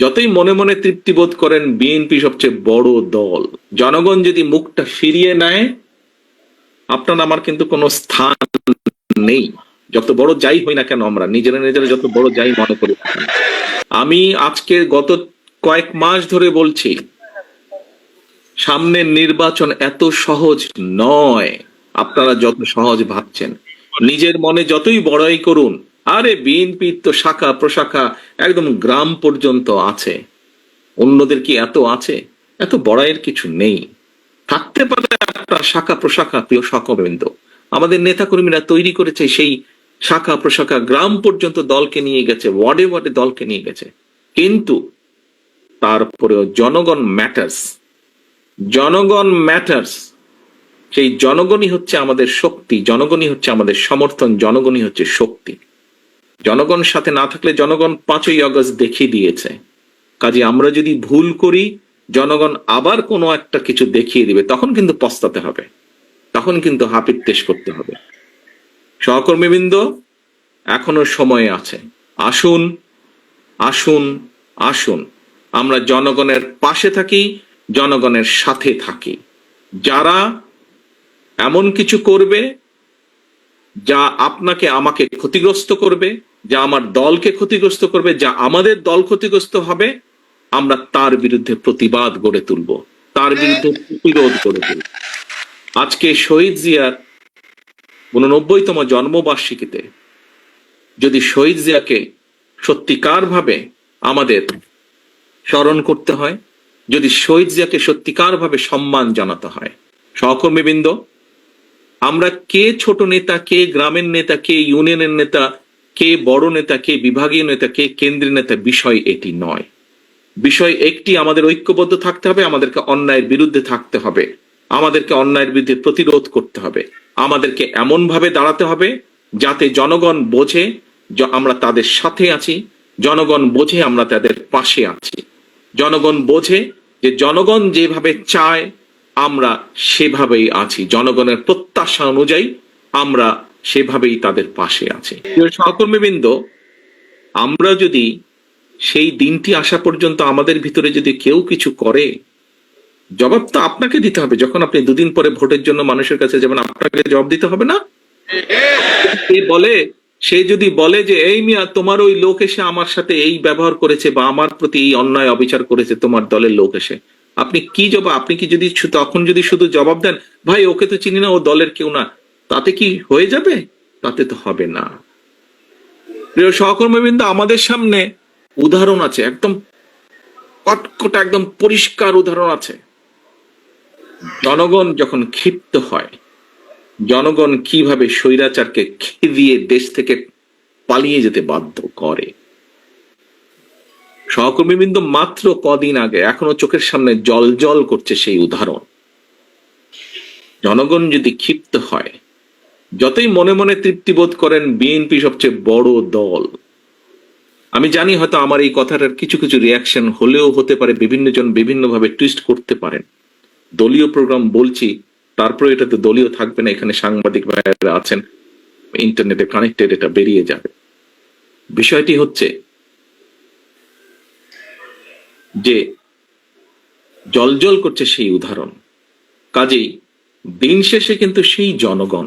যতই মনে মনে তৃপ্তি বোধ করেন, বিএনপি সবচেয়ে বড় দল। জনগণ যদি মুখটা ফিরিয়ে নেয়, আপনার আমার কিন্তু কোনো স্থান নেই। যত বড় যাই হই না কেন আমরা, নিজেরা নিজেরা যত বড় যাই মনে করি আমি আজকে গত কয়েক মাস ধরে বলছি, সামনের নির্বাচন এত সহজ নয়। আপনারা যত সহজ ভাবছেন, নিজের মনে যতই বড়াই করুন আরে বিএনপির তো শাখা প্রশাখা একদম গ্রাম পর্যন্ত আছে। অন্যদের কি এত আছে? এত বড়াইয়ের কিছু নেই। থাকতে পারে আপনার শাখা প্রশাখা, প্রিয় সকবৃন্দ আমাদের নেতাকর্মীরা তৈরি করেছে সেই শাখা প্রশাখা, গ্রাম পর্যন্ত দলকে নিয়ে গেছে, ওয়ার্ডে ওয়ার্ডে দলকে নিয়ে গেছে। কিন্তু তারপরেও জনগণ ম্যাটার্স। জনগণ ম্যাটার্স। সেই জনগণই হচ্ছে আমাদের শক্তি, জনগণই হচ্ছে আমাদের সমর্থন, জনগণই হচ্ছে শক্তি। জনগণ সাথে না থাকলে জনগণ পাঁচই আগস্ট দেখিয়ে দিয়েছে। কাজে আমরা যদি ভুল করি, জনগণ আবার কোনো একটা কিছু দেখিয়ে দিবে, তখন কিন্তু পস্তাতে হবে। তখন কিন্তু হাপির তেশ করতে হবে। সহকর্মীবৃন্দ, এখনও সময় আছে। আসুন আসুন আসুন। আমরা জনগণের পাশে থাকি, জনগণের সাথে থাকি। যারা এমন কিছু করবে, যা আপনাকে, আমাকে ক্ষতিগ্রস্ত করবে যা আমার দলকে ক্ষতিগ্রস্ত করবে, যা আমাদের দল ক্ষতিগ্রস্ত হবে, আমরা তার বিরুদ্ধে প্রতিবাদ গড়ে তুলব। তার বিরুদ্ধে প্রতিরোধ গড়ে তুলব। আজকে শহীদ জিয়ার উননব্বইতম জন্মবার্ষিকীতে যদি শহীদ জিয়াকে সত্যিকার ভাবে আমাদের স্মরণ করতে হয়, যদি শহীদ জিয়াকে সত্যিকার ভাবে সম্মান জানাতে হয়, সহকর্মীবৃন্দ, আমরা কে ছোট নেতা, কে গ্রামের নেতা, কে ইউনিয়নের নেতা কে বড় নেতা, কে বিভাগীয় নেতা, কে কেন্দ্রীয় নেতা, বিষয় এটি নয়। বিষয় একটি, আমাদের ঐক্যবদ্ধ থাকতে হবে, আমাদেরকে অন্যায়ের বিরুদ্ধে থাকতে হবে। আমাদেরকে অন্যায়ের বিরুদ্ধে প্রতিরোধ করতে হবে। আমাদেরকে এমন ভাবে দাঁড়াতে হবে যাতে জনগণ বোঝে আমরা তাদের সাথে আছি, জনগণ বোঝে আমরা তাদের পাশে আছি। জনগণ বোঝে যে জনগণ যেভাবে চায়, আমরা সেভাবেই আছি। জনগণের প্রত্যাশা অনুযায়ী আমরা সেভাবেই তাদের পাশে আছি। সহকর্মীবৃন্দ, আমরা যদি সেই দিনটি আসা পর্যন্ত আমাদের ভিতরে যদি কেউ কিছু করে, জবাব তো আপনাকে দিতে হবে। যখন আপনি দুদিন পরে ভোটের জন্য মানুষের কাছে যাবেন, আপনাকে জবাব দিতে হবে না? বলে, সে যদি বলে যে, এই মিয়া, তোমার ওই লোক এসে আমার সাথে এই ব্যবহার করেছে বা আমার প্রতি এই অন্যায় অবিচার করেছে, তোমার দলের লোক এসে। আপনি কি জবাব, আপনি কি যদি তখন যদি শুধু জবাব দেন, ভাই, ওকে তো চিনি না, ও দলের কেউ না। তাতে কি হয়ে যাবে? তাতে তো হবে না। প্রিয় সহকর্মীবৃন্দ, আমাদের সামনে উদাহরণ আছে, একদম কটকট, একদম পরিষ্কার উদাহরণ আছে। জনগণ যখন ক্ষিপ্ত হয়, জনগণ কীভাবে স্বৈরাচারকে খেদিয়ে দেশ থেকে পালিয়ে যেতে বাধ্য করে? সহকর্মীবৃন্দ, মাত্র কদিন আগে, এখনও চোখের সামনে জল জল করছে সেই উদাহরণ। জনগণ যদি ক্ষিপ্ত হয় যতই মনে মনে তৃপ্তি বোধ করেন, বিএনপি সবচেয়ে বড় দল। আমি জানি হয়তো আমার এই কথাটার কিছু কিছু রিয়াকশন হলেও হতে পারে বিভিন্ন জন বিভিন্ন ভাবে টুইস্ট করতে পারেন। দলীয় প্রোগ্রাম বলছি তারপরে এটা তো দলীয় থাকবে না, এখানে সাংবাদিক ভাইয়েরা আছেন ইন্টারনেটে কানেক্টেড এটা বেরিয়ে যাবে। বিষয়টি হচ্ছে যে জলজল করছে সেই উদাহরণ। কাজেই দিন শেষে কিন্তু সেই জনগণ।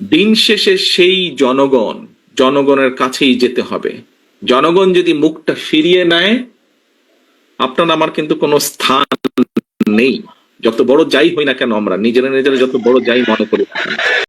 দিন শেষে সেই জনগণ, জনগণের কাছেই যেতে হবে জনগণ যদি মুখটা ফিরিয়ে নেয়, আপনার আমার কিন্তু কোনো স্থান নেই যত বড় যাই হই না কেন আমরা, নিজেরা নিজেরা যত বড় যাই মনে করি।